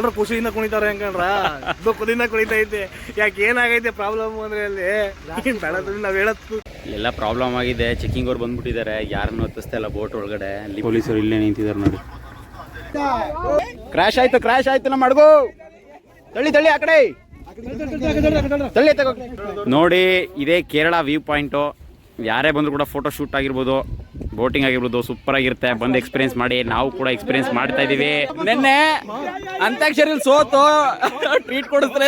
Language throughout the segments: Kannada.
ಎಲ್ರು ಖುಷಿಯಿಂದ ಕುಣಿತಾರೆ ಹೆಂಗಣ್ರ? ದುಃಖದಿಂದ ಕುಣಿತೈತೆ. ಯಾಕೆ ಏನಾಗೈತೆ ಪ್ರಾಬ್ಲಮ್ ಅಂದ್ರೆ ಅಲ್ಲಿ? ಬೆಳೆದ್ರೆ ನಾವ್ ಹೇಳತ್ತು ಎಲ್ಲ ಪ್ರಾಬ್ಲಮ್ ಆಗಿದೆ. ಚೆಕಿಂಗ್ ಅವ್ರು ಬಂದ್ಬಿಟ್ಟಿದ್ದಾರೆ ಯಾರನ್ನು ಹತ್ತಿಸ್ತಾ ಇಲ್ಲ ಬೋಟ್ ಒಳಗಡೆ. ಅಲ್ಲಿ ಪೊಲೀಸರು ಇಲ್ಲೇ ನಿಂತಿದ್ದಾರೆ ನೋಡಿ. ಕ್ರಾಶ್ ಆಯ್ತು ಕ್ರಾಶ್ ಆಯ್ತು ನಮ್ಮ ಅಡ್ಗು ತಳ್ಳಿ ತಳ್ಳಿ ಆ ಕಡೆ. ನೋಡಿ, ಇದೇ ಕೇರಳ ವ್ಯೂ ಪಾಯಿಂಟು ಯಾರೇ ಬಂದ್ರು ಕೂಡ ಫೋಟೋ ಶೂಟ್ ಆಗಿರ್ಬೋದು. ಬೋಟಿಂಗ್ ಆಗಿರ್ಬೋದು ಸೂಪರ್ ಆಗಿರುತ್ತೆ. ಬಂದು ಎಕ್ಸ್ಪೀರಿಯನ್ಸ್ ಮಾಡಿ ನಾವು ಕೂಡ ಎಕ್ಸ್ಪೀರಿಯನ್ಸ್ ಮಾಡ್ತಾ ಇದೀವಿ. ನಿನ್ನೆ ಅಂತಾಕ್ಷರಿ ಸೋತು ಟ್ರೀಟ್ ಕೊಡಿಸ್ತಾರೆ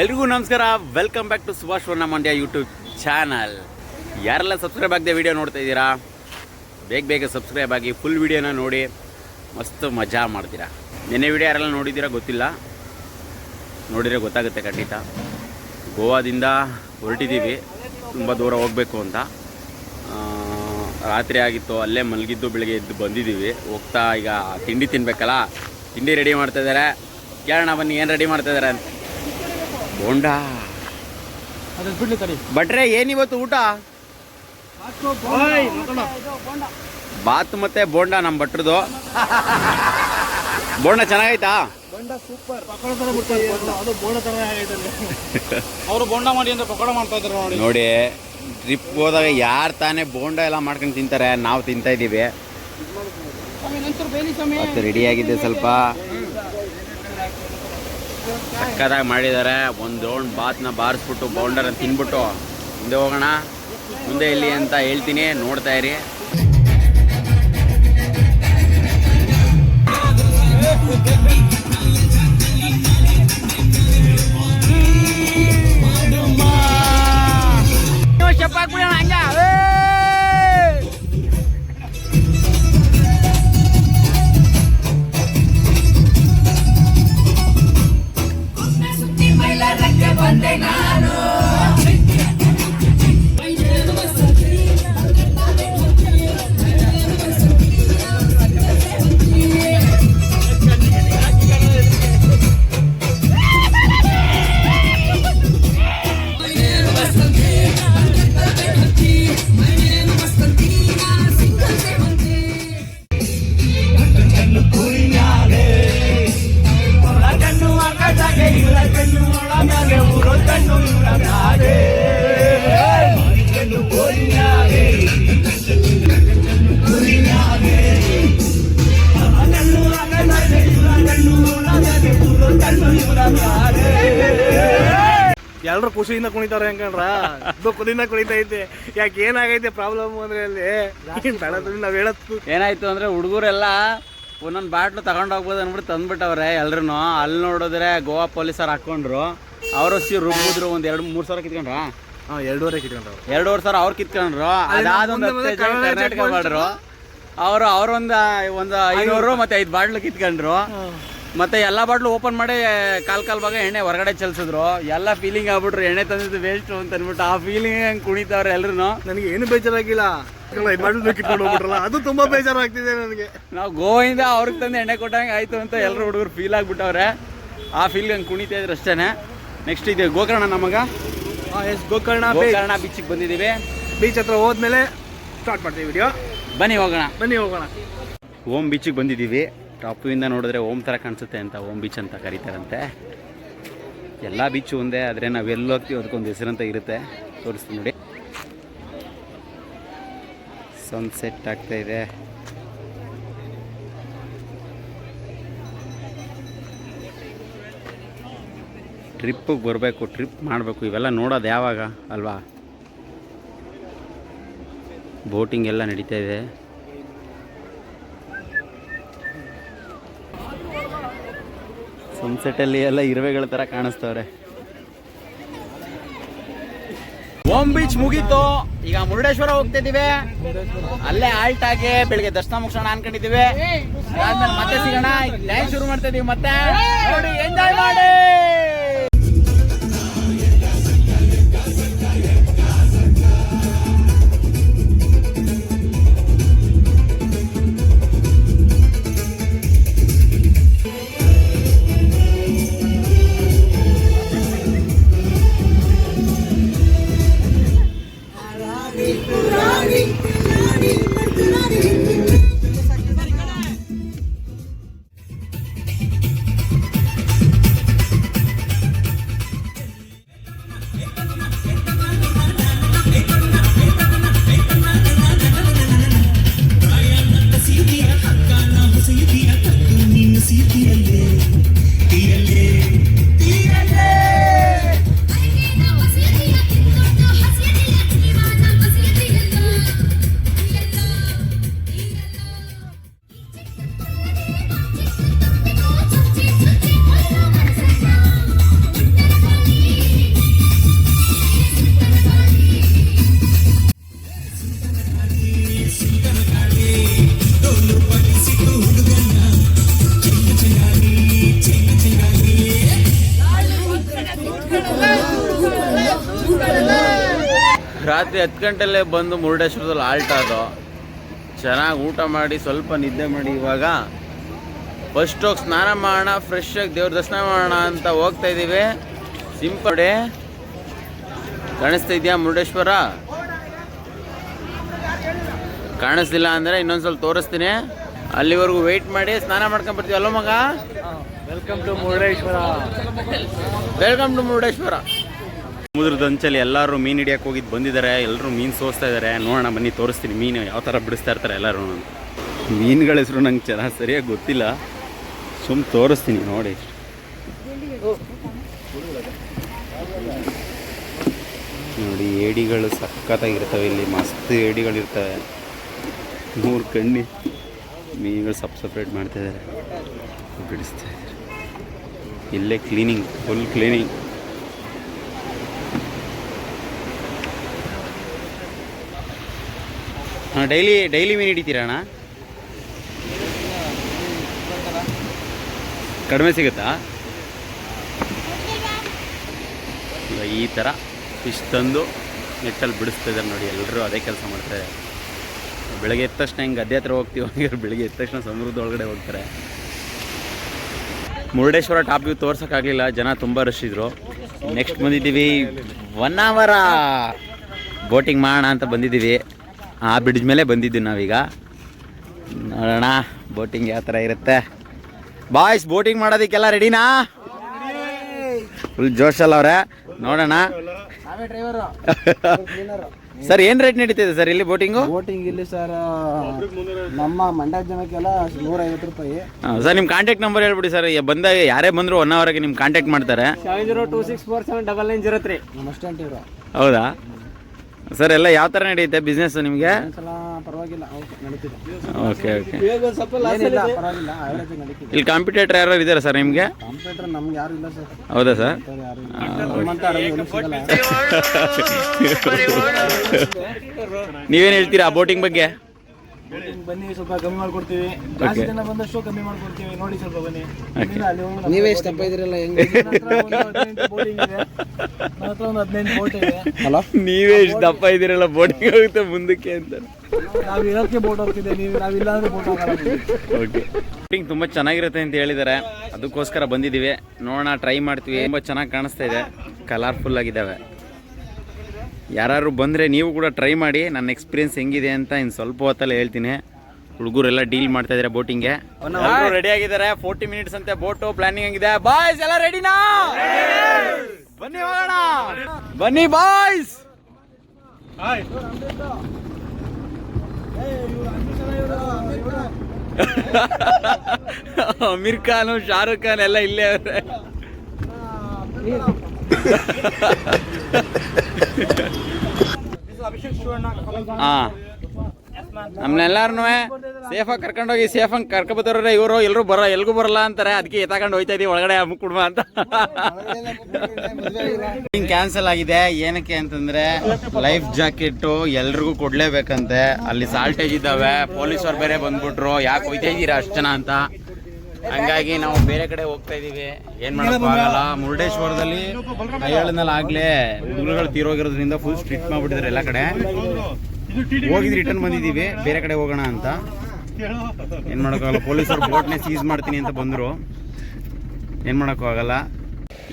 ಎಲ್ರಿಗೂ ನಮಸ್ಕಾರ. Welcome back to Subhash Varna Mandya YouTube channel ಯಾರೆಲ್ಲ ಸಬ್ಸ್ಕ್ರೈಬ್ ಆಗದೆ ವಿಡಿಯೋ ನೋಡ್ತಾ ಇದ್ದೀರಾ ಬೇಗ ಬೇಗ ಸಬ್ಸ್ಕ್ರೈಬ್ ಆಗಿ ಫುಲ್ ವಿಡಿಯೋನ ನೋಡಿ ಮಸ್ತ್ ಮಜಾ ಮಾಡ್ತೀರಾ. ನಿನ್ನೆ ವಿಡಿಯೋ ಯಾರೆಲ್ಲ ನೋಡಿದ್ದೀರಾ ಗೊತ್ತಿಲ್ಲ. ನೋಡಿದರೆ ಗೊತ್ತಾಗುತ್ತೆ ಖಂಡಿತ. ಗೋವಾದಿಂದ ಹೊರಟಿದ್ದೀವಿ. ತುಂಬ ದೂರ ಹೋಗಬೇಕು ಅಂತ. ರಾತ್ರಿ ಆಗಿತ್ತು ಅಲ್ಲೇ ಮಲಗಿದ್ದು ಬೆಳಿಗ್ಗೆ ಎದ್ದು ಬಂದಿದ್ದೀವಿ. ಹೋಗ್ತಾ ಈಗ ತಿಂಡಿ ತಿನ್ಬೇಕಲ್ಲ? ತಿಂಡಿ ರೆಡಿ ಮಾಡ್ತಾ ಇದ್ದಾರೆ ಕೇಳೋಣ ಬನ್ನಿ ಏನು ರೆಡಿ ಮಾಡ್ತಾ ಇದ್ದಾರೆ ಅಂತ. ಬೋಂಡಾ. ಬಟ್ರೆ ಏನಿವತ್ತು ಊಟ? ಬಾತ್ ಮತ್ತೆ ಬೋಂಡ ನಮ್ಮ ಭಟ್ರದು. ಬೋಂಡ ಚೆನ್ನಾಗೈತಾ? ಅದು ಬೋಣ ತರ ಆಗೈತೆ ಅವರು ಬೋಂಡ ಮಾಡಿ ಅಂದ್ರೆ ಪಕೋಡ ಮಾಡ್ತಾ ಇದ್ದಾರೆ ನೋಡಿ. ನೋಡಿ ಟ್ರಿಪ್ ಹೋದಾಗ ಯಾರು ತಾನೇ ಬೋಂಡ ಎಲ್ಲ ಮಾಡ್ಕೊಂಡು ತಿಂತಾರೆ ನಾವು ತಿಂತಾ ಇದ್ದೀವಿ ಮತ್ತೆ ರೆಡಿ ಆಗಿದೆ ಸ್ವಲ್ಪ. ಸಕ್ಕದಾಗಿ ಮಾಡಿದ್ದಾರೆ. ಒಂದು ರೌಂಡ್ ಬಾತ್ನ ಬಾರಿಸ್ಬಿಟ್ಟು ಬೌಂಡರ್ ತಿನ್ಬಿಟ್ಟು ಮುಂದೆ ಹೋಗೋಣ. ಮುಂದೆ ಇಲ್ಲಿ ಅಂತ ಹೇಳ್ತೀನಿ. ನೋಡ್ತಾ ಇರಿ. ಎಲ್ರು ಖುಷಿಯಿಂದ ಕುಣಿತಾರೆ ಕುಣಿನ ದುಃಖದಿಂದ ಕುಣಿತೈತೆ ಯಾಕೆ ಏನಾಗೈತೆ ಪ್ರಾಬ್ಲಮ್ ಅಂದ್ರೆ ಅಲ್ಲಿ? ನಾವ್ ಹೇಳತ್ತು. ಏನಾಯ್ತು ಅಂದ್ರೆ ಹುಡುಗರೆಲ್ಲ ಒಂದೊಂದು ಬಾಟ್ಲು ತಗೊಂಡೋಗ್ಬೋದು ಅನ್ಬಿಟ್ಟು ಅಂದ್ಬಿಟ್ಟು ತಂದ್ಬಿಟ್ಟವ್ರೆ ಎಲ್ರು ಅಲ್ಲಿ ನೋಡಿದ್ರೆ ಗೋವಾ ಪೊಲೀಸರು ಹಾಕೊಂಡ್ರು. ಅವರು ಸಿ ರುಬ್ಬಿದ್ರು ಒಂದ್ ಎರಡು ಮೂರು ಸಾವಿರ ಕಿತ್ಕೊಂಡ್ರ? ಹಾ ಎರಡೂವರೆ ಕಿತ್ಕೊಂಡ್ರು. ಎರಡೂವರೆ ಸಾವಿರ ಅವ್ರು ಕಿತ್ಕೊಂಡ್ರು. ಅದಾದ ಒಂದು ಮುಂದೆ ಹತ್ತು ಜನ ಕರ್ನಾಟಕ ಮಾಡ್ರು. ಅವರು ಅವ್ರೊಂದು ಒಂದು ಐನೂರು ಮತ್ತೆ ಐದು ಬಾಟ್ಲು ಕಿತ್ಕೊಂಡ್ರು. ಮತ್ತೆ ಎಲ್ಲಾ ಬಾಟ್ಲು ಓಪನ್ ಮಾಡಿ ಕಾಲ್ ಕಾಲ್ ಭಾಗ ಎಣ್ಣೆ ಹೊರಗಡೆ ಚಲ್ಸಿದ್ರು. ಎಲ್ಲ ಫೀಲಿಂಗ್ ಆಗ್ಬಿಟ್ರು. ಎಣ್ಣೆ ತಂದಿದ್ದು ವೇಸ್ಟ್ ಅಂತ ಅಂದ್ಬಿಟ್ಟು ಆ ಫೀಲಿಂಗ್ ಹಂಗ್ ಕುಣಿತಾವ್ರೆ ಎಲ್ರು ನನಗೆ ಏನು ಬೇಜಾರಾಗಿಲ್ಲ. ಅದು ತುಂಬಾ ಬೇಜಾರಾಗ್ತಿದೆ ನನಗೆ. ನಾವು ಗೋವಿಂದ ಅವ್ರಿಗೆ ತಂದು ಎಣ್ಣೆ ಕೊಟ್ಟಂಗೆ ಆಯ್ತು ಅಂತ ಎಲ್ಲರೂ ಹುಡುಗರು ಫೀಲ್ ಆಗ್ಬಿಟ್ಟವ್ರೆ. ಆ ಫೀಲ್ ಹಂಗ್ ಕುಣಿತಾ ಇದ್ರು ಅಷ್ಟೇನೆ. ನೆಕ್ಸ್ಟ್ ಇದೆ ಗೋಕರ್ಣ ನಮಗ ಎಸ್ ಗೋಕರ್ಣ ಗೋಕರ್ಣ ಬೀಚಿಗೆ ಬಂದಿದ್ದೀವಿ. ಬೀಚ್ ಹತ್ರ ಹೋದ್ಮೇಲೆ ಸ್ಟಾರ್ಟ್ ಮಾಡ್ತೀವಿ ವಿಡಿಯೋ ಬನ್ನಿ ಹೋಗೋಣ. ಬನ್ನಿ ಹೋಗೋಣ. ಓಮ್ ಬೀಚಿಗೆ ಬಂದಿದ್ದೀವಿ. ಟಾಪಿಂದ ನೋಡಿದ್ರೆ ಓಮ್ ಥರ ಕಾಣಿಸುತ್ತೆ ಅಂತ ಓಮ್ ಬೀಚ್ ಅಂತ ಕರೀತಾರಂತೆ. ಎಲ್ಲ ಬೀಚು ಒಂದೇ ಆದರೆ ನಾವು ಎಲ್ಲಿ ಹೋಗ್ತೀವಿ ಅದಕ್ಕೊಂದು ಹೆಸರಂತ ಇರುತ್ತೆ. ತೋರಿಸ್ತೀನಿ ನೋಡಿ. ಸನ್ಸೆಟ್ ಆಗ್ತಾ ಇದೆ. ಟ್ರಿಪ್ಪಿಗೆ ಬರಬೇಕು ಟ್ರಿಪ್ ಮಾಡಬೇಕು ಇವೆಲ್ಲ ನೋಡೋದು ಯಾವಾಗ ಅಲ್ವಾ? ಬೋಟಿಂಗ್ ಎಲ್ಲ ನಡೀತಾ ಇದೆ. ಸನ್ಸೆಟಲ್ಲಿ ಎಲ್ಲ ಇರುವೆಗಳ ಥರ ಕಾಣಿಸ್ತವ್ರೆ. ಓಮ್ ಬೀಚ್ ಮುಗೀತು. ಈಗ ಮುರುಡೇಶ್ವರ ಹೋಗ್ತಿದ್ದೀವಿ. ಅಲ್ಲೇ ಆಲ್ಟ್ ಆಗಿ ಬೆಳಿಗ್ಗೆ ದರ್ಶನ ಮುಗಿಸೋಣ ಅನ್ಕೊಂಡಿದ್ದೀವಿ. ಅದಾದ್ಮೇಲೆ ಮತ್ತೆ ಸಿಗೋಣ. ಡ್ಯಾನ್ಸ್ ಶುರು ಮಾಡ್ತಾ ಇದೀವಿ ಮತ್ತೆ. ನೋಡಿ ಎಂಜಾಯ್ ಮಾಡಿ. ಹತ್ತು ಗಂಟೆಲ್ಲೇ ಬಂದು ಮುರುಡೇಶ್ವರದಲ್ಲಿ ಆಲ್ಟ್ ಆದೋ ಚೆನ್ನಾಗಿ ಊಟ ಮಾಡಿ ಸ್ವಲ್ಪ ನಿದ್ದೆ ಮಾಡಿ ಇವಾಗ ಫಸ್ಟ್ ಹೋಗಿ ಸ್ನಾನ ಮಾಡೋಣ ಫ್ರೆಶ್ ಆಗಿ ದೇವ್ರ ದರ್ಶನ ಮಾಡೋಣ ಅಂತ ಹೋಗ್ತಾ ಇದ್ದೀವಿ. ಸಿಂಪಡೆ ಕಾಣಿಸ್ತಾ ಇದೆಯಾ ಮುರುಡೇಶ್ವರ? ಕಾಣಿಸ್ತಿಲ್ಲ ಅಂದರೆ ಇನ್ನೊಂದು ಸ್ವಲ್ಪ ತೋರಿಸ್ತೀನಿ. ಅಲ್ಲಿವರೆಗೂ ವೆಯ್ಟ್ ಮಾಡಿ ಸ್ನಾನ ಮಾಡ್ಕೊಂಡು ಬರ್ತೀವಿ. ಅಲ್ಲೋ ಮಗ? Welcome to Murudeshwara. Welcome to Murudeshwara. ಸಮುದ್ರದ ಅಂಚಲ್ಲಿ ಎಲ್ಲರೂ ಮೀನು ಹಿಡಿಯಕ್ಕೆ ಹೋಗಿದ್ದು ಬಂದಿದ್ದಾರೆ ಎಲ್ಲರೂ ಮೀನು ಸೋಸ್ತಾ ಇದ್ದಾರೆ ನೋಡೋಣ, ಬನ್ನಿ, ತೋರಿಸ್ತೀನಿ ಮೀನು ಯಾವ ಥರ ಬಿಡಿಸ್ತಾ ಇರ್ತಾರೆ ಎಲ್ಲರೂ ಮೀನುಗಳ ಹೆಸರು ನಂಗೆ ಚೆನ್ನಾಗಿ ಸರಿಯಾಗಿ ಗೊತ್ತಿಲ್ಲ. ಸುಮ್ ತೋರಿಸ್ತೀನಿ ನೋಡಿ. ನೋಡಿ, ಏಡಿಗಳು ಸಖತ್ತಾಗಿರ್ತವೆ ಇಲ್ಲಿ. ಮಸ್ತ್ ಏಡಿಗಳಿರ್ತವೆ ಮೂರು ಕಣ್ಣಿ. ಮೀನುಗಳು ಸಪ್ ಸಪ್ರೇಟ್ ಮಾಡ್ತಾ ಇದ್ದಾರೆ ಬಿಡಿಸ್ತಾ ಇದ್ದಾರೆ ಇಲ್ಲೇ ಕ್ಲೀನಿಂಗ್ ಫುಲ್ ಕ್ಲೀನಿಂಗ್ ಹಾಂ ಡೈಲಿ ಡೈಲಿ ಮೀನು ಹಿಡಿತೀರಾ ಅಣ್ಣ? ಕಡಿಮೆ ಸಿಗುತ್ತಾ? ಈ ಥರ ಫಿಶ್ ತಂದು ನೆಟ್ಟಲ್ಲಿ ಬಿಡಿಸ್ತಾ ಇದ್ದಾರೆ ನೋಡಿ ಎಲ್ಲರೂ ಅದೇ ಕೆಲಸ ಮಾಡ್ತಾರೆ ಬೆಳಗ್ಗೆ ಎದ್ದ ತಕ್ಷಣ ಹಿಂಗೆ ಅದೇ ಹತ್ರ ಹೋಗ್ತೀವಿ ಬೆಳಗ್ಗೆ ಎದ್ದ ತಕ್ಷಣ ಸಮೃದ್ಧ ಒಳಗಡೆ ಹೋಗ್ತಾರೆ. ಮುರುಡೇಶ್ವರ ಟಾಪ್ ವ್ಯೂ ತೋರ್ಸೋಕ್ಕಾಗಲಿಲ್ಲ ಜನ ತುಂಬ ರಶ್ ಇದ್ರು. ನೆಕ್ಸ್ಟ್ ಬಂದಿದ್ದೀವಿ ಒನ್ ಅವರ ಬೋಟಿಂಗ್ ಮಾಡೋಣ ಅಂತ ಬಂದಿದ್ದೀವಿ. ಆ ಬ್ರಿಡ್ಜ್ ಮೇಲೆ ಬಂದಿದ್ದೀವಿ ನಾವೀಗ. ನೋಡೋಣ ಬೋಟಿಂಗ್ ಯಾವ ಥರ ಇರುತ್ತೆ. ಬಾಯ್ಸ್ ಬೋಟಿಂಗ್ ಮಾಡೋದಕ್ಕೆಲ್ಲ ರೆಡಿನಾ ಫುಲ್ ಜೋಶಲ್ ಅವರೇ. ನೋಡೋಣ. ಸರ್ ಏನು ರೇಟ್ ನಡೀತಿದೆ ಸರ್ ಇಲ್ಲಿ ಬೋಟಿಂಗು ಬೋಟಿಂಗ್ ಇಲ್ಲಿ ಸರ್ ನಮ್ಮ ಮಂಡ್ಯ ಜನಕ್ಕೆಲ್ಲ ನೂರ ಐವತ್ತು ರೂಪಾಯಿ ಸರ್ ನಿಮ್ಮ ಕಾಂಟ್ಯಾಕ್ಟ್ ನಂಬರ್ ಹೇಳ್ಬಿಡಿ ಸರ್ ಬಂದ ಯಾರೇ ಬಂದರೂ ಒನ್ ಅವರ್ಗೆ ನಿಮ್ಮ ಕಾಂಟ್ಯಾಕ್ಟ್ ಮಾಡ್ತಾರೆ. Seven zero two six four seven double nine zero three ನಮ್ಮ ಅಷ್ಟಂಟ್ ಇವರು ಹೌದಾ? ಸರ್ ಎಲ್ಲ ಯಾವ ಥರ ನಡೆಯುತ್ತೆ ಬಿಸ್ನೆಸ್ ನಿಮಗೆ? ಒಂದ್ಸಲ ಪರವಾಗಿಲ್ಲ ಓಕೆ ನಡೀತಿದೆ. ಓಕೆ ಓಕೆ ಏನಿಲ್ಲ ಪರವಾಗಿಲ್ಲ ಅವರೇಜ್ ನಡೀತಿದೆ. ಇಲ್ಲಿ ಕಾಂಪಿಟೇಟರ್ ಯಾರು ಇದ್ದಾರೆ ಸರ್ ನಿಮಗೆ? ಕಂಪ್ಯೂಟರ್ ನಮ್ಗೆ ಯಾರು ಇಲ್ಲ ಸರ್. ಹೌದಾ ಸರ್? ನೀವೇನ್ ಯಾರು ಇಲ್ಲ. ನಮ್ಮಂತ ಅಡುಗೆ ಎಲ್ಲೂ ಸಿಗಲ್ಲ. ನೀವೇನು ಹೇಳ್ತೀರಾ ಬೋಟಿಂಗ್ ಬಗ್ಗೆ? ಬನ್ನಿ ಸ್ವಲ್ಪ ಕಮ್ಮಿ ಮಾಡ್ಕೊಡ್ತೀವಿ. ಜಾಸ್ತಿ ಜನ ಬಂದಷ್ಟು ಕಮ್ಮಿ ಮಾಡ್ಕೊಡ್ತೀವಿ. ನೋಡಿ ಸ್ವಲ್ಪ ಬನ್ನಿ. ನೀವೇ ಇಷ್ಟ ಇದ್ರಲ್ಲ ಹೆಂಗೆ? ಬೋಟಿಂಗ್ ಇದೆ. ನನ್ನ ಹತ್ರ ಒಂದು ಹದಿನೈದು ಬೋಟ್ ಇದೆ. ಹಲೋ ನೀವೇ ಇಷ್ಟು ದಪ್ಪ ಇದ್ದೀರಲ್ಲ ಬೋಟಿಂಗ್ ಹೋಗುತ್ತೆ ಮುಂದಕ್ಕೆ ಅಂತ. ನಾವು ಇರೋಕ್ಕೆ ಬೋಟ್ ಹೋಗ್ತಿದ್ದೆ ನೀವು ನಾವಿಲ್ಲ ಅಂದ್ರೆ ಬೋಟ್ ಹೋಗಲ್ಲ. ಓಕೆ ಬೋಟಿಂಗ್ ತುಂಬ ಚೆನ್ನಾಗಿರುತ್ತೆ ಅಂತ ಹೇಳಿದ್ದಾರೆ ಅದಕ್ಕೋಸ್ಕರ ಬಂದಿದ್ದೀವಿ. ನೋಡೋಣ ಟ್ರೈ ಮಾಡ್ತೀವಿ. ತುಂಬ ಚೆನ್ನಾಗಿ ಕಾಣಿಸ್ತಾ ಇದೆ. ಕಲರ್ಫುಲ್ ಆಗಿದ್ದಾವೆ. ಯಾರು ಬಂದರೆ ನೀವು ಕೂಡ ಟ್ರೈ ಮಾಡಿ ನನ್ನ ಎಕ್ಸ್ಪೀರಿಯನ್ಸ್ ಹೆಂಗಿದೆ ಅಂತ ಇನ್ನು ಸ್ವಲ್ಪ ಹೊತ್ತಲ್ಲಿ ಹೇಳ್ತೀನಿ. ಹುಡುಗರೆಲ್ಲ ಡೀಲ್ ಮಾಡ್ತಾ ಇದ್ದಾರೆ ಬೋಟಿಂಗ್ಗೆ ರೆಡಿ ಆಗಿದ್ದಾರೆ ಫೋರ್ಟಿ ಮಿನಿಟ್ಸ್ ಅಂತೆ ಬೋಟು ಪ್ಲಾನಿಂಗ್ ಆಗಿದೆ ಬಾಯ್ಸ್ ಎಲ್ಲ ರೆಡಿನಾ ಬನ್ನಿ ಹೋಗೋಣ. ಬನ್ನಿ ಬಾಯ್ಸ್ ಅಮೀರ್ ಖಾನ್ ಶಾರುಖ್ ಖಾನ್ ಎಲ್ಲ ಇಲ್ಲೇ ಅವ್ರೆ. ಹಾ. ನಮ್ಮನ್ನೆಲ್ಲಾರು ಸೇಫಾಗಿ ಕರ್ಕೊಂಡೋಗಿ, ಸೇಫಾಗಿ ಕರ್ಕೊಬತ್ತವ್ರೆ ಇವರು. ಎಲ್ಲರೂ ಬರ, ಎಲ್ಗೂ ಬರಲ್ಲ ಅಂತಾರೆ. ಅದಕ್ಕೆ ಎತ್ತಾಕೊಂಡು ಹೋಯ್ತಾ ಇದೀವಿ ಒಳಗಡೆ, ಅಮ್ಮ ಕುಡ್ಮ ಅಂತ. ಕ್ಯಾನ್ಸಲ್ ಆಗಿದೆ. ಏನಕ್ಕೆ ಅಂತಂದ್ರೆ ಲೈಫ್ ಜಾಕೆಟ್ ಎಲ್ರಿಗೂ ಕೊಡ್ಲೇಬೇಕಂತೆ. ಅಲ್ಲಿ ಸಾಲ್ಟೇಜ್ ಇದ್ದಾವೆ. ಪೊಲೀಸರು ಬೇರೆ ಬಂದ್ಬಿಟ್ರು. ಯಾಕೆ ಹೋಯ್ತಾ ಇದ್ದೀರಾ ಅಷ್ಟು ಜನ ಅಂತ. ಹಂಗಾಗಿ ನಾವು ಬೇರೆ ಕಡೆ ಹೋಗ್ತಾ ಇದೀವಿ. ಏನ್ ಮಾಡಕ್ ಆಗಲ್ಲ. ಮುರುಡೇಶ್ವರದಲ್ಲಿ ಹೇಳದ್ನಲ್ಲ ಆಗ್ಲೇ ಹುಡುಗರುಗಳು ತೀರೋಗಿರೋದ್ರಿಂದ ಫುಲ್ ಸ್ಟ್ರಿಕ್ಟ್ ಮಾಡ್ಬಿಟ್ಟಿದ್ದಾರೆ ಎಲ್ಲ ಕಡೆ. ಹೋಗಿದ್ ರಿಟರ್ನ್ ಬಂದಿದ್ದೀವಿ. ಬೇರೆ ಕಡೆ ಹೋಗೋಣ ಅಂತ. ಏನ್ ಮಾಡೋಕ್ಕಾಗಲ್ಲ ಪೊಲೀಸರು ಬೋಟ್ನೇ ಸೀಸ್ ಮಾಡ್ತೀನಿ ಅಂತ ಬಂದರು. ಏನು ಮಾಡೋಕ್ಕಾಗಲ್ಲ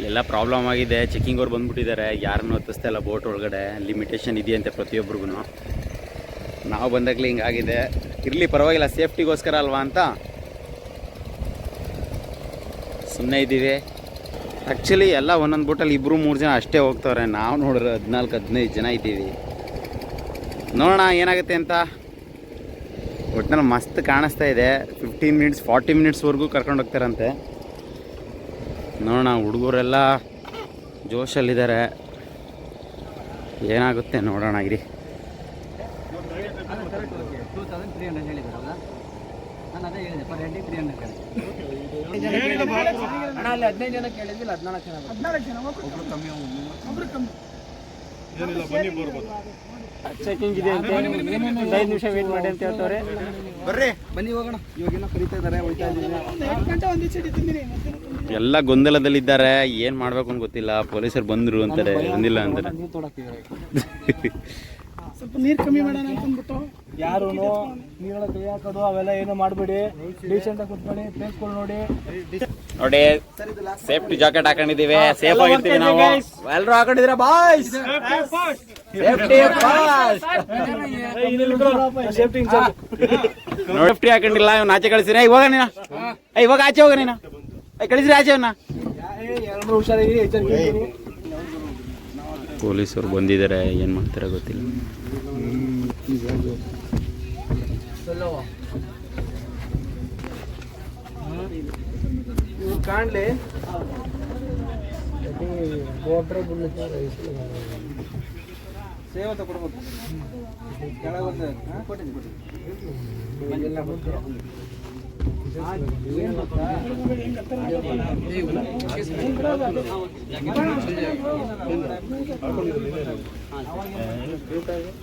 ಎಲ್ಲ ಪ್ರಾಬ್ಲಮ್ ಆಗಿದೆ. ಚೆಕಿಂಗ್ ಅವ್ರು ಬಂದ್ಬಿಟ್ಟಿದ್ದಾರೆ. ಯಾರನ್ನು ಹತ್ತಿಸ್ತಾ ಇಲ್ಲ ಬೋಟ್ ಒಳಗಡೆ. ಲಿಮಿಟೇಷನ್ ಇದೆಯಂತೆ ಪ್ರತಿಯೊಬ್ಬರಿಗೂ ನಾವು ಬಂದಾಗಲೇ ಹಿಂಗಾಗಿದೆ. ಇರಲಿ ಪರವಾಗಿಲ್ಲ. ಸೇಫ್ಟಿಗೋಸ್ಕರ ಅಲ್ವಾ ಅಂತ. ಸುಮ್ಮನೆ ಇದ್ದೀವಿ. ಆ್ಯಕ್ಚುಲಿ ಎಲ್ಲ ಒಂದೊಂದು ಬೋಟಲ್ಲಿ ಇಬ್ಬರು ಮೂರು ಜನ ಅಷ್ಟೇ ಹೋಗ್ತವ್ರೆ. ನಾವು ನೋಡಿದ್ರೆ ಹದಿನಾಲ್ಕು, ಹದಿನೈದು ಜನ ಇದ್ದೀವಿ. ನೋಡೋಣ ಏನಾಗುತ್ತೆ ಅಂತ. ಒಟ್ಟಿನಲ್ಲಿ ಮಸ್ತ್ ಕಾಣಿಸ್ತಾ ಇದೆ. ಫಿಫ್ಟೀನ್ ಮಿನಿಟ್ಸ್ ಫಾರ್ಟಿ ಮಿನಿಟ್ಸ್ವರೆಗೂ ಕರ್ಕೊಂಡು ಹೋಗ್ತಾರಂತೆ. ನೋಡೋಣ, ಹುಡುಗರೆಲ್ಲ ಜೋಶಲ್ಲಿದ್ದಾರೆ. ಏನಾಗುತ್ತೆ ನೋಡೋಣ, ಇರಿ. ಅಣ್ಣ ಅಲ್ಲಿ ಹದಿನೈದು ಜನ ಕೇಳಿದ್ವಿ ಹದಿನಾಲ್ಕು ಜನ ಹದಿನಾಲ್ಕು ಜನ ಒಬ್ರು ಕಮ್ಮಿ ಒಬ್ರು ಕಮ್ಮಿ ಚೆಕಿಂಗ್ ಇದೆ ಅಂತ ಐದು ನಿಮಿಷ ವೇಟ್ ಮಾಡಿ ಅಂತ ಹೇಳ್ತಾರೆ ಬರ್ರಿ ಬನ್ನಿ ಹೋಗೋಣ ಇವಾಗೇನೋ ಕರೀತಾ ಇದ್ದಾರೆ ಹೋಯ್ತಾ ಇದ್ದೀನಿ ಎಲ್ಲ ಗೊಂದಲದಲ್ಲಿದ್ದಾರೆ. ಏನು ಮಾಡ್ಬೇಕು ಅಂತ ಗೊತ್ತಿಲ್ಲ. ಪೊಲೀಸರು ಬಂದರು ಅಂತಾರೆ. ಬಂದಿಲ್ಲ ಅಂತಾರೆ. ಸ್ವಲ್ಪ ನೀರು ಕಮ್ಮಿ ಮಾಡೋಣ ಅಂತ ಅಂದ್ಬಿಟ್ಟು. ಯಾರು ನೀರೊಳಗೆ ಕೈ ಹಾಕೋದು ಅವೆಲ್ಲ ಏನು ಮಾಡಬೇಡಿ. ಡೀಸೆಂಟ್ ಆಗಿ ಕುತ್ಕೊಳ್ಳಿ ಪ್ಲೇಸ್ಗಳು ನೋಡಿ. ನೋಡಿ ಸೇಫ್ಟಿ ಜಾಕೆಟ್ ಹಾಕೊಂಡಿದೀವಿ ಸೇಫ್ ಆಗಿರ್ತೀವಿ ನಾವು. ಎಲ್ಲರೂ ಹಾಕೊಂಡಿದ್ರೆ ಬಾಯ್ಸ್ ಸೇಫ್ಟಿ ಸೇಫ್ಟಿ ನೋಡಿ ಸೇಫ್ಟಿ ಹಾಕೊಂಡಿಲ್ಲ ಇವ್ನು ಆಚೆ ಕಳಿಸಿರ. ಇವಾಗ ನೀನ. ಇವಾಗ ಆಚೆ ಹೋಗ ನೀನ. ಕಳಿಸಿರಿ ಕಳಿಸ್ರಿ ಆಚೆ ಅವನ್ನ ಇರಿ. ಪೊಲೀಸರು ಬಂದಿದ್ದಾರೆ ಏನು ಮಾಡ್ತಾರೆ ಗೊತ್ತಿಲ್ಲ ಇವ್ರು ಕಾಣ್ಲಿ. ಸೇವೆ ತಗೊಡ್ಬೇಕು ಕೆಳಗೆ ಕೊಟ್ಟಿದ್ದೀನಿ ಕೊಟ್ಟಿದ್ದೀನಿ?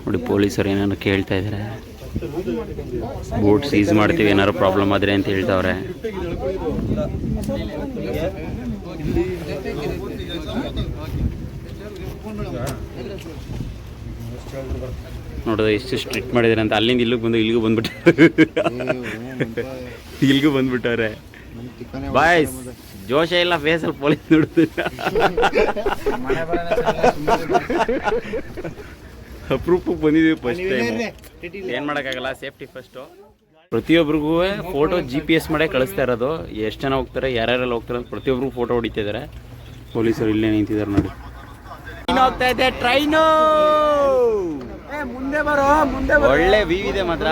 ನೋಡಿ ಪೊಲೀಸರು ಏನೇನು ಕೇಳ್ತಾ ಇದ್ದಾರೆ ಬೋಟ್ ಸೀಸ್ ಮಾಡ್ತೀವಿ, ಏನಾರು ಪ್ರಾಬ್ಲಮ್ ಆದ್ರೆ ಅಂತ ಹೇಳ್ತಾವ್ರೆ. ನೋಡೋದು ಎಷ್ಟು ಸ್ಟ್ರಿಕ್ಟ್ ಮಾಡಿದಾರೆ ಅಂತ. ಅಲ್ಲಿಂದ ಇಲ್ಲಿಗೆ ಬಂದು, ಇಲ್ಲಿಗೂ ಬಂದ್ಬಿಟ್ಟು ಇಲ್ಲಿಗೂ ಬಂದ್ಬಿಟ್ಟವ್ರೆ. ಬಾಯ್ ಜೋಶ ಇಲ್ಲ ಫೇಸಲ್ಲಿ ಪೊಲೀಸ್ ನೋಡಿದ್ರೆ ಅಪ್ರೂಪಕ್ಕೆ ಬಂದಿದ್ದೀವಿ ಫಸ್ಟ್ ಟೈಮ್ ಏನು ಮಾಡೋಕ್ಕಾಗಲ್ಲ ಸೇಫ್ಟಿ ಫಸ್ಟು ಪ್ರತಿಯೊಬ್ಬರಿಗೂ ಫೋಟೋ ಜಿ ಪಿ ಎಸ್ ಮಾಡೇ ಕಳಿಸ್ತಾ ಇರೋದು. ಎಷ್ಟು ಜನ ಹೋಗ್ತಾರೆ ಯಾರ್ಯಾರೆಲ್ಲ ಹೋಗ್ತಾರೆ ಅಂತ ಪ್ರತಿಯೊಬ್ಬರಿಗೂ ಫೋಟೋ ಹೊಡಿತಿದ್ದಾರೆ ಪೊಲೀಸರು ಇಲ್ಲೇ ನಿಂತಿದ್ದಾರೆ ನೋಡಿ. ಹೋಗ್ತಾ ಇದೆ ಟ್ರೈನು ಮುಂದೆ ಬರೋ ಮುಂದೆ ಒಳ್ಳೆ ವ್ಯೂ ಇದೆ ಮಾತ್ರ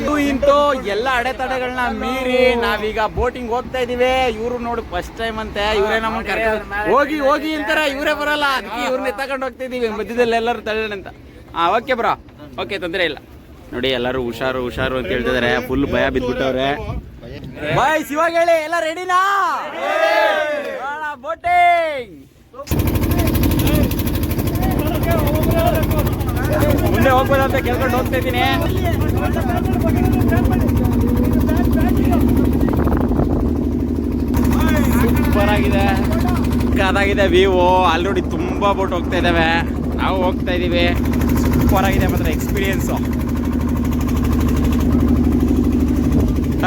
ಇದು ಇಂತೂ ಎಲ್ಲ ಅಡೆತಡೆಗಳನ್ನ ಮೀರಿ ನಾವೀಗ ಬೋಟಿಂಗ್ ಹೋಗ್ತಾ ಇದೀವಿ. ಇವ್ರು ನೋಡಿ ಫಸ್ಟ್ ಟೈಮ್ ಅಂತೆ. ಇವರೇ ನಮ್ಮನ್ನ ಕರ್ಕೊಂಡು ಹೋಗಿ ಹೋಗಿ ಅಂತಾರೆ ಇವರೇ ಬರಲ್ಲ. ಅದಕ್ಕೆ ಇವ್ರನ್ನ ತಗೊಂಡು ಹೋಗ್ತಾ ಇದೀವಿ ಮಧ್ಯದಲ್ಲಿ ಎಲ್ಲರೂ ತಳ್ಳೆ ಅಂತ. ಹಾ ಓಕೆ ಬ್ರೋ ಓಕೆ ತೊಂದರೆ ಇಲ್ಲ. ನೋಡಿ ಎಲ್ಲರೂ ಹುಷಾರು ಹುಷಾರು ಅಂತ ಹೇಳ್ತಿದಾರೆ. ಫುಲ್ ಭಯ ಬಿದ್ಬಿಟ್ಟವ್ರೆ. ಬಾಯ್ ಇವಾಗ ಹೇಳಿ ಎಲ್ಲ ರೆಡಿನಾ ಬೋಟಿಂಗ್. ಮುಂದೆ ಹೋಗ್ಬೋದಂತ ಕೇಳ್ಕೊಂಡು ಹೋಗ್ತಾ ಇದ್ದೀನಿ. ಸೂಪರ್ ಆಗಿದೆ. ಅದಾಗಿದೆ ಅಲ್ಲಿ ನೋಡಿ ತುಂಬಾ ಬೋಟ್ ಹೋಗ್ತಾ ಇದ್ದಾವೆ ನಾವು ಹೋಗ್ತಾ ಇದ್ದೀವಿ ಸೂಪರ್ ಆಗಿದೆ ಮಾತ್ರ ಎಕ್ಸ್ಪೀರಿಯನ್ಸು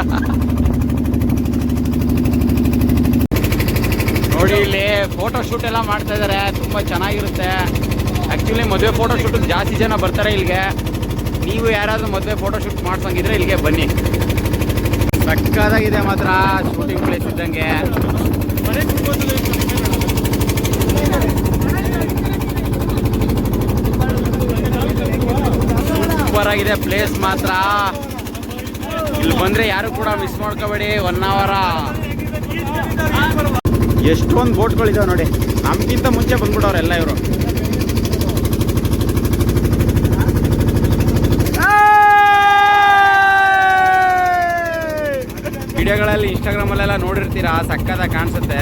ನೋಡಿ ಇಲ್ಲಿ ಫೋಟೋ ಶೂಟ್ ಎಲ್ಲ ಮಾಡ್ತಾ ಇದ್ದಾರೆ ತುಂಬ ಚೆನ್ನಾಗಿರುತ್ತೆ. ಆಕ್ಚುಲಿ ಮದುವೆ ಫೋಟೋ ಜಾಸ್ತಿ ಜನ ಬರ್ತಾರೆ ಇಲ್ಲಿಗೆ ನೀವು ಯಾರಾದರೂ ಮದುವೆ ಫೋಟೋ ಶೂಟ್ ಮಾಡ್ಸಂಗಿದ್ರೆ ಇಲ್ಲಿಗೆ ಬನ್ನಿ. ಸಕ್ಕದಾಗಿದೆ ಮಾತ್ರ ಶೂಟಿಂಗ್ ಪ್ಲೇಸ್ ಇದ್ದಂಗೆ. ಸೂಪರ್ ಆಗಿದೆ ಪ್ಲೇಸ್ ಮಾತ್ರ. ಇಲ್ಲಿ ಬಂದರೆ ಯಾರು ಕೂಡ ಮಿಸ್ ಮಾಡ್ಕೋಬೇಡಿ ಒನ್ ಅವರ ಎಷ್ಟೊಂದು ಬೋಟ್ಗಳಿದಾವೆ ನೋಡಿ. ನಮಗಿಂತ ಮುಂಚೆ ಬಂದ್ಬಿಡೋರು ಎಲ್ಲ ಇವರು. ವಿಡಿಯೋಗಳಲ್ಲಿ ಇನ್ಸ್ಟಾಗ್ರಾಮಲ್ಲೆಲ್ಲ ನೋಡಿರ್ತೀರಾ? ಸಕ್ಕದ ಕಾಣಿಸುತ್ತೆ.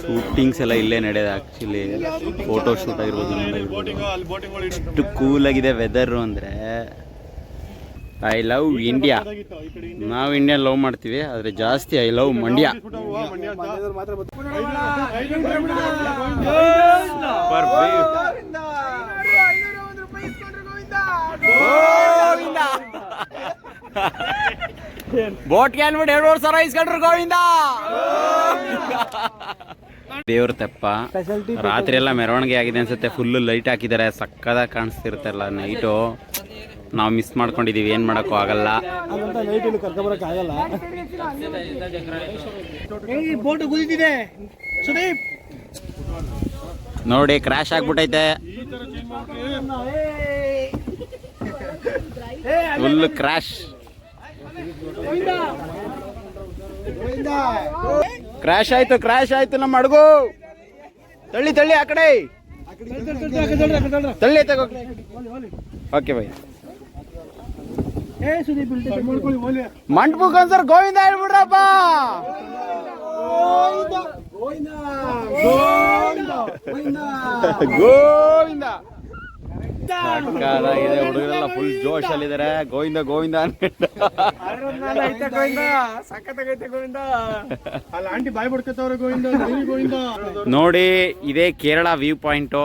ಶೂಟಿಂಗ್ಸ್ ಎಲ್ಲ ಇಲ್ಲೇ ನಡೆಯೋದು ಆಕ್ಚುಲಿ ಫೋಟೋ ಶೂಟ್ ಆಗಿರ್ಬೋದು ಎಷ್ಟು ಕೂಲ್ ಆಗಿದೆ ವೆದರ್ ಅಂದ್ರೆ. I love India. ನಾವು ಇಂಡಿಯಾ ಲವ್ ಮಾಡ್ತೀವಿ ಆದ್ರೆ ಜಾಸ್ತಿ I love Mandya. Boat can ಬಿಟ್ಟು ಎರಡು ವರ್ಷ ಸಾವಿರ ಇಸ್ಕೊಂಡ್ರು ಗೋವಿಂದ ದೇವ್ರ ತೆಪ್ಪ. ರಾತ್ರಿ ಎಲ್ಲ ಮೆರವಣಿಗೆ ಆಗಿದೆ ಅನ್ಸುತ್ತೆ. ಫುಲ್ ಲೈಟ್ ಹಾಕಿದ್ದಾರೆ. ಕಾಣಿಸ್ತಿರುತ್ತೆ ಎಲ್ಲ ನೈಟು ನಾವು ಮಿಸ್ ಮಾಡ್ಕೊಂಡಿದೀವಿ ಏನ್ ಮಾಡೋಕ್ಕೂ ಆಗಲ್ಲ. ನೋಡಿ ಕ್ರಾಶ್ ಆಗ್ಬಿಟ್ಟೈತೆ. ಫುಲ್ ಕ್ರಾಶ್ ಕ್ರಾಶ್ ಆಯ್ತು ಕ್ರಾಶ್ ಆಯ್ತು ನಮ್ಮ ಅಡುಗು. ತಳ್ಳಿ ತಳ್ಳಿ ಆ ಕಡೆ. ತಳ್ಳಿ ತಗೋ. ಓಕೆ ಬೈ ಮಂಟಪಕ್ಕೆ ಒಂದ್ಸರ್ ಗೋವಿಂದ ಹೇಳ್ಬಿಡ್ರಪ್ಪ. ಗೋವಿಂದ ಹುಡುಗರೆಲ್ಲ ಫುಲ್ ಜೋಶ್ ಅಲ್ಲಿದ್ದಾರೆ ಗೋವಿಂದ ಅಲ್ಲಿ ಬಿಡ್ಕತ್ತವ್ರೆ ಗೋವಿಂದ ಗೋವಿಂದ. ನೋಡಿ ಇದೇ ಕೇರಳ ವ್ಯೂ ಪಾಯಿಂಟು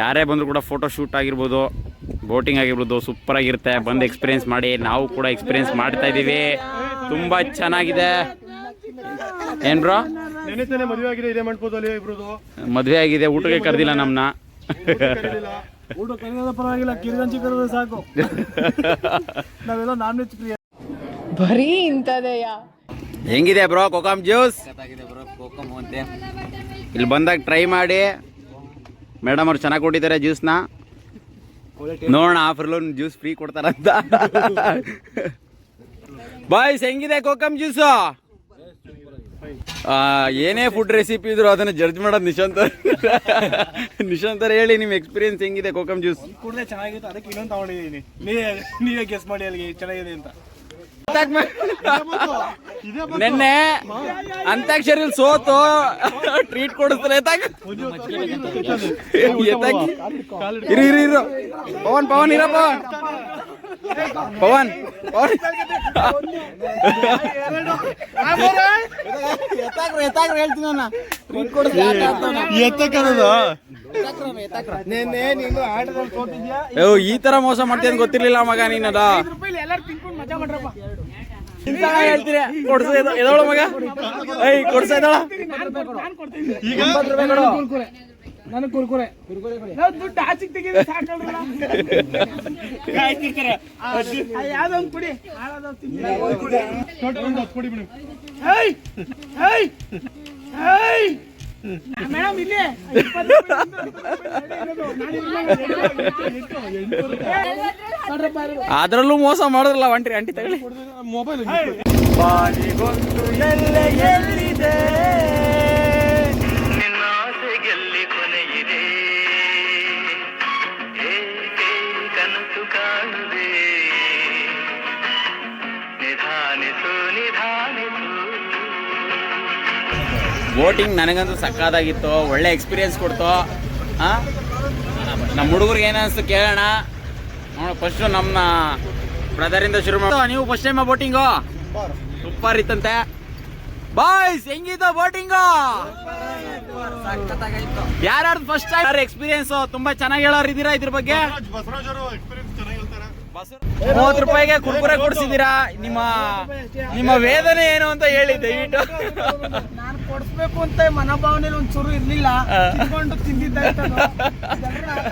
ಯಾರೇ ಬಂದ್ರು ಕೂಡ ಫೋಟೋ ಶೂಟ್ ಆಗಿರ್ಬೋದು. ಬೋಟಿಂಗ್ ಆಗಿರ್ಬೋದು ಸೂಪರ್ ಆಗಿರುತ್ತೆ ಬಂದು ಎಕ್ಸ್ಪೀರಿಯನ್ಸ್ ಮಾಡಿ ನಾವು ಕೂಡ ಎಕ್ಸ್ಪೀರಿಯನ್ಸ್ ಮಾಡ್ತಾ ಇದ್ದೀವಿ. ತುಂಬ ಚೆನ್ನಾಗಿದೆ. ಏನ್ ಬ್ರೋ ನೆನೆ ತಾನೆ ಮದುವೆ ಆಗಿದೆ ಊಟಕ್ಕೆ ಕರೆದಿಲ್ಲ ನಮ್ಮನ್ನ ಬರೀ ಇಂಥದೆಯಾ? ಹೆಂಗಿದೆ ಬ್ರೋ ಕೋಕಮ್ ಜ್ಯೂಸ್ ಇಲ್ಲಿ ಬಂದಾಗ ಟ್ರೈ ಮಾಡಿ. ಮೇಡಮ್ ಅವ್ರು ಚೆನ್ನಾಗಿ ಕೊಟ್ಟಿದ್ದಾರೆ ಜ್ಯೂಸ್ನ ನೋಡೋಣ ಲೋನ್ ಜ್ಯೂಸ್ ಫ್ರೀ ಕೊಡ್ತಾರಂತ. ಬಾಯ್ಸ್ ಹೆಂಗಿದೆ ಕೋಕಮ್ ಜ್ಯೂಸು ಏನೇ ಫುಡ್ ರೆಸಿಪಿ ಇದ್ರು ಅದನ್ನ ಜಡ್ಜ್ ಮಾಡೋದು ನಿಶಾಂತ್ ನಿಶಾಂತ್ ಹೇಳಿ ನಿಮ್ಮ ಎಕ್ಸ್ಪೀರಿಯನ್ಸ್ ಹೆಂಗಿದೆ ಕೋಕಮ್ ಜ್ಯೂಸ್ ಕೂಡಲೇ ಚೆನ್ನಾಗಿತ್ತು ಅದಕ್ಕೆ ಇನ್ನೊಂದು ತಗೊಂಡಿದ್ದೀನಿ. ನೀವೇ ನೀವೇ ಗೆಸ್ ಮಾಡಿ ಅಲ್ಲಿಗೆ ಚೆನ್ನಾಗಿದೆ ಅಂತ. ನೆನ್ನೆ ಅಂತ್ಯಾಕ್ಷರಿ ಸೋತು ಟ್ರೀಟ್ ಕೊಡಿಸ್ತಾರೆ ಪವನ್ ಪವನ್ ಇರ ಪವನ್. ಪವನ್ ಈ ತರ ಮೋಸ ಮಾಡ್ತೀನಿ ಗೊತ್ತಿರ್ಲಿಲ್ಲ ಮಗ ನೀನ್ ಹೇಳ್ತೀರಿ ಕೊಡ್ಸ ಎದೋಳ ಮಗ? ಐ ಕೊಡ್ಸ ಎದೋಳ ಕುರ್ಕುರೆ ನನಗೆ ಕುರ್ಕುರೆ ನಾವು ದುಡ್ಡು ಆಚೆಗೆ ತೆಗೆದು ಸಾಕಲ್ರಲ್ಲ ಕುಡಿ ಹಾಳಾದವ್ ತಿಂತೀನಿ. ಏಯ್! ಏಯ್! ಏಯ್! ಮೇಡಮ್ ಇಲ್ಲಿ? ಅದ್ರಲ್ಲೂ ಮೋಸ ಮಾಡಿದ್ರಲ್ಲ ಒಂಟ್ರಿ ಅಂಟಿ ತಗೊಳ್ಳಿ ಮೊಬೈಲ್ ಬಾಲಿಗೊಂದು ಎಲ್ಲ ಎಲ್ಲಿದೆ ಬೋಟಿಂಗ್ ನನಗಂತೂ ಸಕ್ಕದಾಗಿತ್ತು ಒಳ್ಳೆ ಎಕ್ಸ್ಪೀರಿಯನ್ಸ್ ಕೊಡ್ತು? ನಮ್ಮ ಹುಡುಗರಿಗೆ ಏನಿಸ್ತು ಕೇಳೋಣ. ನೋಡಿ ಫಸ್ಟು ನಮ್ಮ ಬ್ರದರಿಂದ ಶುರು ಮಾಡ. ನೀವು ಫಸ್ಟ್ ಟೈಮ್ ಬೋಟಿಂಗು ಸೂಪರ್ ಇತ್ತಂತೆ. ಬಾಯ್ಸ್ ಹೆಂಗಿತ್ತು ಬೋಟಿಂಗು ಯಾರು ಫಸ್ಟ್ ಟೈಮ್ ಎಕ್ಸ್ಪೀರಿಯನ್ಸ್ ತುಂಬಾ ಚೆನ್ನಾಗಿ ಹೇಳೋರು ಇದ್ದೀರಾ ಇದ್ರ ಬಗ್ಗೆ ಬಸವರಾಜ್ ಅವರು ಎಕ್ಸ್ಪೀರಿಯನ್ಸ್ ಚೆನ್ನಾಗಿ ಹೇಳ್ತಾರೆ ಮೂವತ್ತು ರೂಪಾಯಿಗೆ ಕುರ್ಕುರೆ ಕೊಡ್ಸಿದ್ದೀರಾ? ನಿಮ್ಮ ನಿಮ್ಮ ವೇದನೆ ಏನು ಅಂತ ಹೇಳಿ ದಯವಿಟ್ಟು. ನಾನು ಕೊಡಿಸ್ಬೇಕು ಅಂತ ಮನೋಭಾವನೆ ಒಂಚೂರು ಇರ್ಲಿಲ್ಲ. ತಿಂದ್ಕೊಂಡು ತಿಂದಿದ್ದ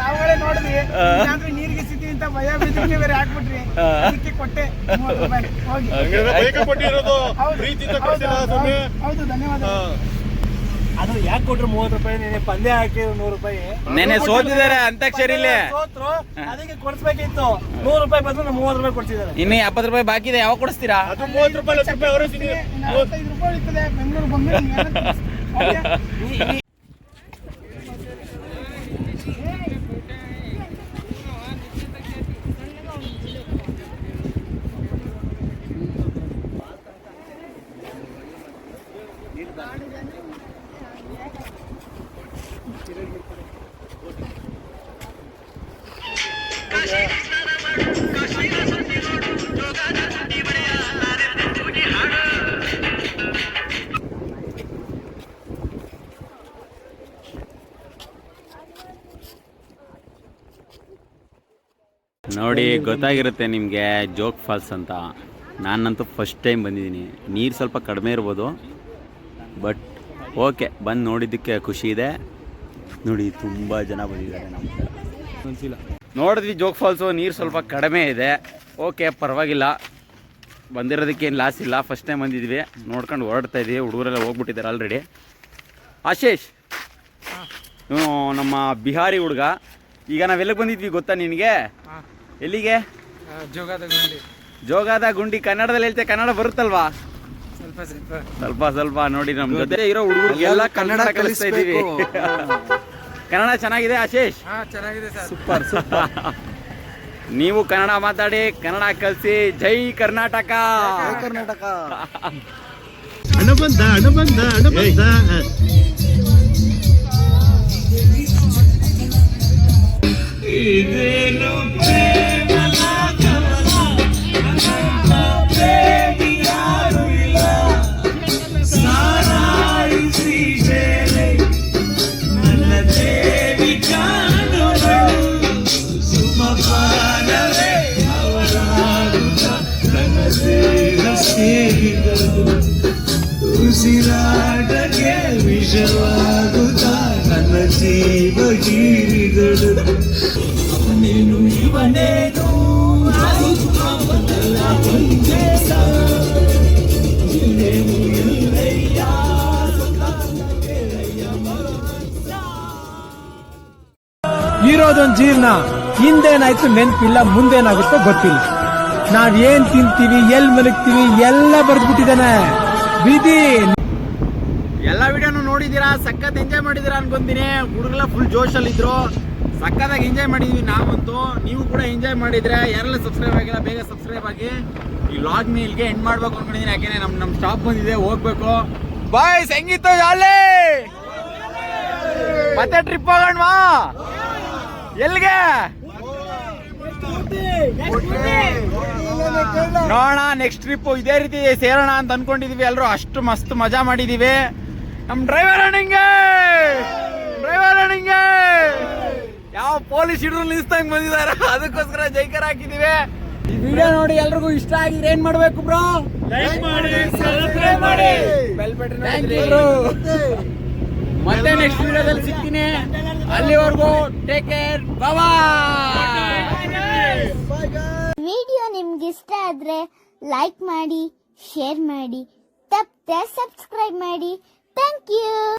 ತಾವುಗಳೇ ನೋಡಿದ್ವಿ. ಇಲ್ಲಾಂದ್ರೆ ನೀರಿಗೆ ಸಿದ್ದಿ ಅಂತ ಭಯ ಬಿದ್ದು ಬೇರೆ ಹಾಕ್ಬಿಟ್ರಿ ಅದಕ್ಕೆ ಕೊಟ್ಟೆ ಮೂವತ್ತು ರೂಪಾಯಿ. ಹೋಗಿ. ಹೌದು. ಧನ್ಯವಾದ ಅದು ಯಾಕೆ ಕೊಟ್ರು ಮೂವತ್ತು ರೂಪಾಯಿ ನೀನೆ? ಪಂದ್ಯ ಹಾಕಿದ್ರು ನೂರು ರೂಪಾಯಿ. ನೆನೆ ಸೋತಿದ್ದಾರೆ ಅಂತ್ಯಾಕ್ಷರಿಲಿ ಸೋತ್ರು ಅದಕ್ಕೆ ಕೊಡ್ಸ್ಬೇಕಿತ್ತು. ನೂರು ರೂಪಾಯಿ ಬದಲು ನಾವು ಮೂವತ್ತು ರೂಪಾಯಿ ಕೊಡ್ತಿದ್ದಾರೆ ಇನ್ನು ಎಪ್ಪತ್ತು ರೂಪಾಯಿ ಬಾಕಿ ಇದೆ ಯಾವಾಗ ಕೊಡಿಸ್ತೀರಾ? ಅದು ಮೂವತ್ತು ರೂಪಾಯಿ ಹತ್ತು ರೂಪಾಯಿ ಅವರು ಸಿಗಿ ನಲವತ್ತೈದು ರೂಪಾಯಿ ಇರ್ತದೆ ಬೆಂಗಳೂರು ಬಂದ್ಮೇಲೆ ಗೊತ್ತಾಗಿರುತ್ತೆ ನಿಮಗೆ ಜೋಗ್ ಫಾಲ್ಸ್ ಅಂತ. ನಾನಂತೂ ಫಸ್ಟ್ ಟೈಮ್ ಬಂದಿದ್ದೀನಿ. ನೀರು ಸ್ವಲ್ಪ ಕಡಿಮೆ ಇರ್ಬೋದು. ಬಟ್ ಓಕೆ ಬಂದು ನೋಡಿದ್ದಕ್ಕೆ ಖುಷಿ ಇದೆ. ನೋಡಿ ತುಂಬ ಜನ ಬಂದಿದ್ದಾರೆ ನಮ್ಮ ನೋಡಿದ್ವಿ ಜೋಗ್ ಫಾಲ್ಸು ನೀರು ಸ್ವಲ್ಪ ಕಡಿಮೆ ಇದೆ. ಓಕೆ ಪರವಾಗಿಲ್ಲ. ಬಂದಿರೋದಕ್ಕೆ ಏನು ಲಾಸ್ ಇಲ್ಲ. ಫಸ್ಟ್ ಟೈಮ್ ಬಂದಿದ್ವಿ. ನೋಡ್ಕೊಂಡು ಹೊರಡ್ತಾ ಇದ್ದೀವಿ ಹುಡುಗರೆಲ್ಲ ಹೋಗ್ಬಿಟ್ಟಿದ್ದಾರೆ ಆಲ್ರೆಡಿ ಆಶೇಷ್ ಇವನು ನಮ್ಮ ಬಿಹಾರಿ ಹುಡುಗ. ಈಗ ನಾವೆಲ್ಲಿಗೆ ಬಂದಿದ್ವಿ ಗೊತ್ತಾ ನಿನಗೆ? ಎಲ್ಲಿಗೆ? ಜೋಗದ ಗುಂಡಿ. ಜೋಗಾದ ಗುಂಡಿ. ಕನ್ನಡದಲ್ಲಿ ಹೇಳ್ತೆ ಕನ್ನಡ ಬರುತ್ತಲ್ವಾ? ಸ್ವಲ್ಪ ಸ್ವಲ್ಪ. ಸ್ವಲ್ಪ ಸ್ವಲ್ಪ ನೋಡಿ ನಮ್ ಜೊತೆ. ಇರೋ ಹುಡುಗರಿಗೆಲ್ಲ ಕನ್ನಡ ಕಲಿಸ್ತಾ ಇದೀವಿ ಕನ್ನಡ ಚೆನ್ನಾಗಿದೆ ಆಶೀಶ್? ಹಾ ಚೆನ್ನಾಗಿದೆ ಸರ್. Super super. ನೀವು ಕನ್ನಡ ಮಾತಾಡಿ ಕನ್ನಡ ಕಲಿಸಿ. ಜೈ ಕರ್ನಾಟಕ. ಕರ್ನಾಟಕ. ಉಸಿರಾಟಕ್ಕೆ ವಿಷವಾಗುತ್ತ ನನ್ನ ಜೀವ ಹೀರಿದಳು ಜೀವನ ಹಿಂದೇನಾಯ್ತು ನೆನಪಿಲ್ಲ, ಮುಂದೇನಾಗುತ್ತೋ ಗೊತ್ತಿಲ್ಲ. ನಾವ್ ಏನ್ ತಿಂತೀವಿ, ಎಲ್ ಮಲಗ್ತೀವಿ, ಎಲ್ಲ ಬರ್ದ್ಬಿಟ್ಟಿದಾನೆ ಬಿದಿ. ಎಲ್ಲ ವಿಡಿಯೋನು ನೋಡಿದೀರಾ ಸಖತ್ ಎಂಜಾಯ್ ಮಾಡಿದೀರಾ ಅನ್ಕೊಂತೀನಿ. ಹುಡುಗರೆಲ್ಲ ಫುಲ್ ಜೋಶಲ್ಲಿ ಇದ್ರು ಸಖತ್ತಾಗಿ ಎಂಜಾಯ್ ಮಾಡಿದ್ವಿ ನಾವಂತೂ. ನೀವು ಕೂಡ ಎಂಜಾಯ್ ಮಾಡಿದ್ರೆ ಯಾರೆಲ್ಲ ಸಬ್ಸ್ಕ್ರೈಬ್ ಆಗಿಲ್ಲ, ಬೇಗ ಸಬ್ಸ್ಕ್ರೈಬ್ ಆಗಿ ಈ ಲಾಗ್ನ ಇಲ್ಲಿಗೆ ಎಂಡ್ ಮಾಡ್ಬೇಕು ಅನ್ಕೊಂಡಿದೀನಿ. ಯಾಕೆನೆ ನಮ್ ನಮ್ ಸ್ಟಾಪ್ ಬಂದಿದೆ, ಹೋಗ್ಬೇಕು. ಬಾಯ್ ಸಂಗೀತ ಜಾಲೆ ಮತ್ತೆ ಟ್ರಿಪ್ ಹೋಗೋಣವಾ? ಎಲ್ಲಿಗೆ? ನೋಡೋಣ ನೆಕ್ಸ್ಟ್ ಟ್ರಿಪ್ ಇದೇ ರೀತಿ ಸೇರೋಣ ಅಂತ ಅನ್ಕೊಂಡಿದೀವಿ. ಎಲ್ಲರೂ ಅಷ್ಟು ಮಸ್ತ್ ಮಜಾ ಮಾಡಿದೀವಿ. ನಮ್ ಡ್ರೈವರ್ ಅಣ್ಣಿಂಗೆ! ಡ್ರೈವರ್ ಅಣ್ಣಿಂಗೆ! ಯಾವ ಪೊಲೀಸ್ ಹಿಡಿದ್ರು ನಿಲ್ಸ್ದಂಗ್ ಬಂದಿದಾರ ಅದಕ್ಕೋಸ್ಕರ ಜೈಕರ್ ಹಾಕಿದೀವಿ. ಈ ವಿಡಿಯೋ ನೋಡಿ ಎಲ್ರಿಗೂ ಇಷ್ಟ ಆಗಿದ್ರೆ ಏನ್ ಮಾಡ್ಬೇಕು ಬ್ರೋ ಲೈಕ್ ಮಾಡಿ ಸಬ್ಸ್ಕ್ರೈಬ್ ಮಾಡಿ. ಬೆಲ್ ಬಟನ್ ಮತ್ತೆ ನೆಕ್ಸ್ಟ್ ವಿಡಿಯೋದಲ್ಲಿ ಸಿಗ್ತೀನಿ. ಅಲ್ಲಿವರೆಗೂ ಟೇಕ್ ಕೇರ್ ವಿಡಿಯೋ ನಿಮ್ಗೆ ಇಷ್ಟ ಆದ್ರೆ ಲೈಕ್ ಮಾಡಿ ಶೇರ್ ಮಾಡಿ, ತಪ್ಪದೆ ಸಬ್ಸ್ಕ್ರೈಬ್ ಮಾಡಿ. Thank you